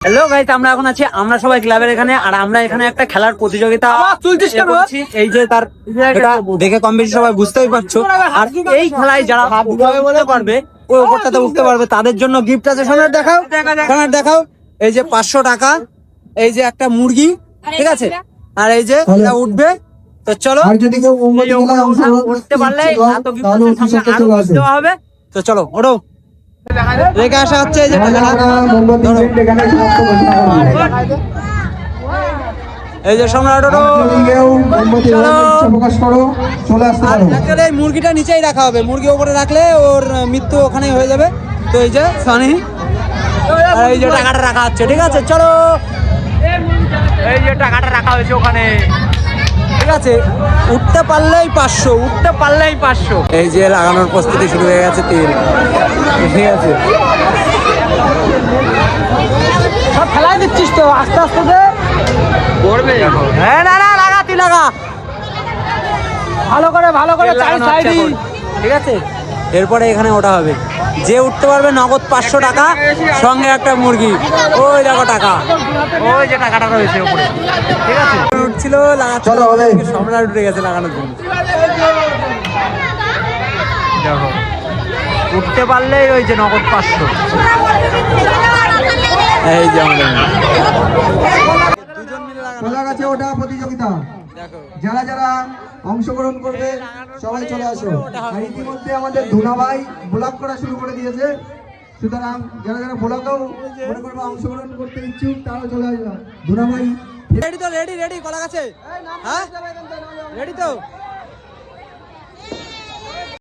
Hello guys আমরা এখন আছি আমরা সবাই ক্লাবের এখানে আর আমরা এখানে একটা খেলার প্রতিযোগিতা কেন? এই যে তার এটা দেখে কম বেশি সবাই বুঝতেই পারছ। আর এই খেলায় যারা বলে পারবে ওই ওপরটাতে উঠতে পারবে। তাদের জন্য গিফট আছে। সোনার দেখাও। সোনার দেখাও। এই যে পাঁচশো টাকা এই যে একটা মুরগি ঠিক আছে? আর এই যে এটা উঠবে। তো চলো। উঠতে পারলে হবে। তো চলো ওঠো। রেখে আসা হচ্ছে যে আমরা টাকাটা। মোমবাতি ধরো। লিখে এখানে সমাপ্ত ঘোষণা করব। এই যে সম্রাট ওঠো আর যদি কেউ মোমবাতি চলো। জ্বালাতে ইচ্ছা প্রকাশ করো চলে আসতে আর পারো actually এই মুরগিটা নিচেই রাখা হবে মুরগি ওপরে রাখলে ওর মৃত্যু ওখানেই হয়ে যাবে তো এই যে সানি আর এই যে টাকাটা রাখা হচ্ছে ঠিক আছে চলো এই যে টাকাটা রাখা হয়েছে ওখানে আছে। উঠতে পারলেই পাঁচশো উঠতে পারলেই পাঁচশো। এই যে লাগানোর প্রস্তুতি শুরু হয়ে গেছে তেল ঠিক আছে। সব ফেলাই দিচ্ছিস তো আস্তে আস্তে দে। করবে। হ্যাঁ না না লাগা তুই লাগা। ভালো করে ভালো করে সাইড সাইডই ঠিক আছে? এরপরে এখানে ওটা হবে। যে উঠতে পারবে নগদ পাঁচশো টাকা সঙ্গে একটা মুরগি। ওই দেখো টাকা। ওই যে টাকাটা রয়েছে উপরে ঠিক আছে? লাগাচ্ছিল চলো, হবে। সম্রাট উঠে গেছে লাগানোর জন্য। দেখো উঠতে পারলেই ওই যে নগদ পাঁচশো। এই যে খোলা গেছে ওটা প্রতিযোগিতা। দেখো। যারা যারা অংশগ্রহণ করবে সবাই চলে আসো। আর ইতিমধ্যে আমাদের ধুনা ভাই ব্লগ করা শুরু করে দিয়েছে। সুতরাং যারা যারা ব্লগেও মনে করবে অংশগ্রহণ করতে ইচ্ছুক তারাও চলে আসবে। ধুনা ভাই রেডি তো রেডি রেডি কলা গাছে। হ্যাঁ? রেডি তো?